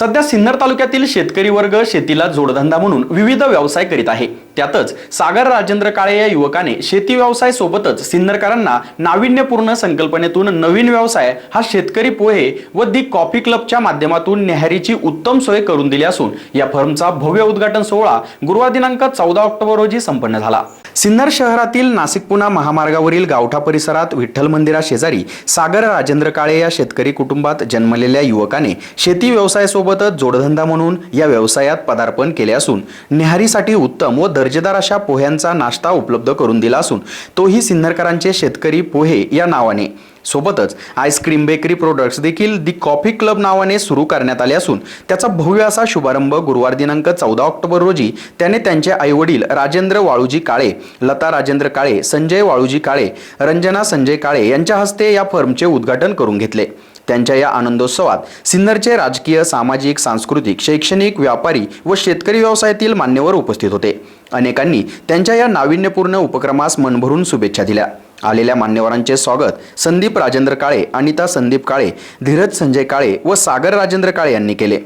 सध्या सिन्नर तालुक्यातील शेतकरी वर्ग शेतीला जोडधंदा म्हणून विविध व्यवसाय करीत आहे. त्यातच सागर राजेंद्र काळे या युवकाने शेती व्यवसाय सोबतच सिन्नरकरांना नाविन्यपूर्ण संकल्पनेतून नवीन व्यवसाय हा शेतकरी पोहे व दी कॉफी क्लबच्या माध्यमातून न्याहारीची उत्तम सोय करून दिली असून या फर्मचा भव्य उद्घाटन सोहळा गुरुवार दिनांक चौदा ऑक्टोबर रोजी संपन्न झाला. सिन्नर शहरातील नाशिक पुणा महामार्गावरील गावठा परिसरात विठ्ठल मंदिरा शेजारी सागर राजेंद्र काळे या शेतकरी कुटुंबात जन्मलेल्या युवकाने शेती व्यवसायासोबत व्यवसायासोबतच जोडधंदा म्हणून या व्यवसायात पदार्पण केले असून न्याहारीसाठी उत्तम व दर्जेदार अशा पोह्यांचा नाश्ता उपलब्ध करून दिला असून तोही सिन्नरकरांचे शेतकरी पोहे या नावाने. सोबतच आईस्क्रीम बेकरी प्रोडक्ट्स देखील दी कॉफी क्लब नावाने सुरू करण्यात आले असून त्याचा भव्य असा शुभारंभ गुरुवार दिनांक चौदा ऑक्टोबर रोजी त्याने त्यांचे आईवडील राजेंद्र वाळूजी काळे लता राजेंद्र काळे संजय वाळूजी काळे रंजना संजय काळे यांच्या हस्ते या फर्मचे उद्घाटन करून घेतले. त्यांच्या या आनंदोत्सवात सिन्नरचे राजकीय सामाजिक सांस्कृतिक शैक्षणिक व्यापारी व शेतकरी व्यवसायातील मान्यवर उपस्थित होते. अनेकांनी त्यांच्या या नाविन्यपूर्ण उपक्रमास मनभरून शुभेच्छा दिल्या. आलेल्या मान्यवरांचे स्वागत संदीप राजेंद्र काळे अनिता संदीप काळे धीरज संजय काळे व सागर राजेंद्र काळे यांनी केले.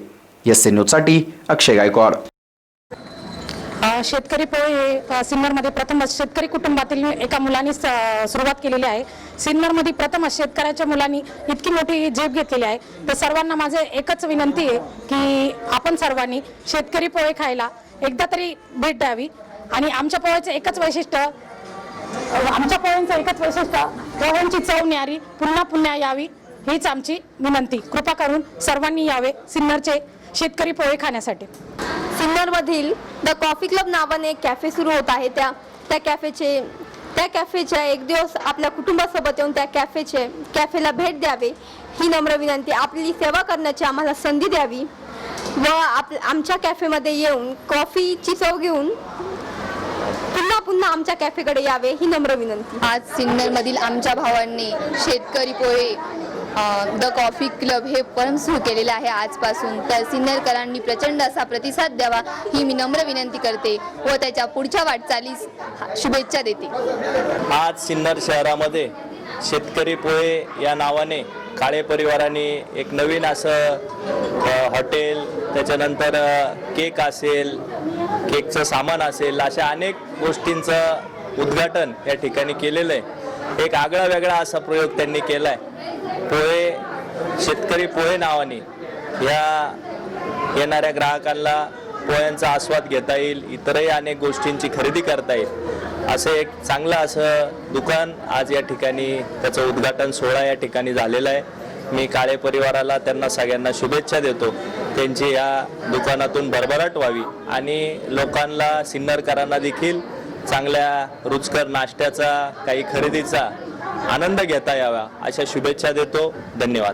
एस एन न्यूजसाठी अक्षय गायकवाड. शेतकरी पोहे हे सिन्नरमध्ये प्रथमच शेतकरी कुटुंबातील एका मुलांनी स- सुरुवात केलेली आहे. सिन्नरमध्ये प्रथमच शेतकऱ्याच्या मुलांनी इतकी मोठी झेप घेतलेली आहे. तर सर्वांना माझे एकच विनंती आहे की आपण सर्वांनी शेतकरी पोहे खायला एकदा तरी भेट द्यावी. आणि आमच्या पोह्याचं एकच वैशिष्ट्य आमच्या पोह्यांचं एकच वैशिष्ट्य पोह्यांची चव न्यारी पुन्हा पुन्हा यावी हीच आमची विनंती. कृपा करून सर्वांनी यावे सिन्नरचे शेतकरी पोहे खाण्यासाठी. सिन्नरमधील द कॉफी क्लब नावाने एक कॅफे सुरू होत आहे. त्या त्या कॅफेचे त्या कॅफेच्या एक दिवस आपल्या कुटुंबासोबत येऊन त्या कॅफेचे कॅफेला भेट द्यावे ही नम्र विनंती. आपली सेवा करण्याची आम्हाला संधी द्यावी व आप आमच्या कॅफेमध्ये येऊन कॉफीची चव घेऊन पुन्हा पुन्हा आमच्या कॅफेकडे यावे ही नम्र विनंती. आज सिन्नरमधील आमच्या भावांनी शेतकरी पोहे द कॉफी क्लब हे पण सुरू केलेले आहे आजपासून. तर सिन्नरकरांनी प्रचंड असा प्रतिसाद द्यावा ही मी नम्र विनंती करते व त्याच्या पुढच्या वाटचालीस शुभेच्छा देते. आज सिन्नर शहरामध्ये शेतकरी पोहे या नावाने काळे परिवाराने एक नवीन असं हॉटेल त्याच्यानंतर केक असेल केकचं सामान असेल अशा अनेक गोष्टींचं उद्घाटन या ठिकाणी केलेलं आहे एक आगळा वेगळा असा प्रयोग त्यांनी केला आहे पोहे शेतकरी पोहे नावाने. या येणाऱ्या ग्राहकांना पोह्यांचा आस्वाद घेता येईल इतरही अनेक गोष्टींची खरेदी करता येईल. असं एक चांगलं असं दुकान आज या ठिकाणी त्याचं उद्घाटन सोहळा या ठिकाणी झालेला आहे. मी काळे परिवाराला त्यांना सगळ्यांना शुभेच्छा देतो. त्यांची या दुकानातून भरभराट व्हावी आणि लोकांना सिन्नरकरांना देखील चांगल्या रुचकर नाश्त्याचा काही खरेदीचा आनंद घेता यावा अशा शुभेच्छा देतो. धन्यवाद.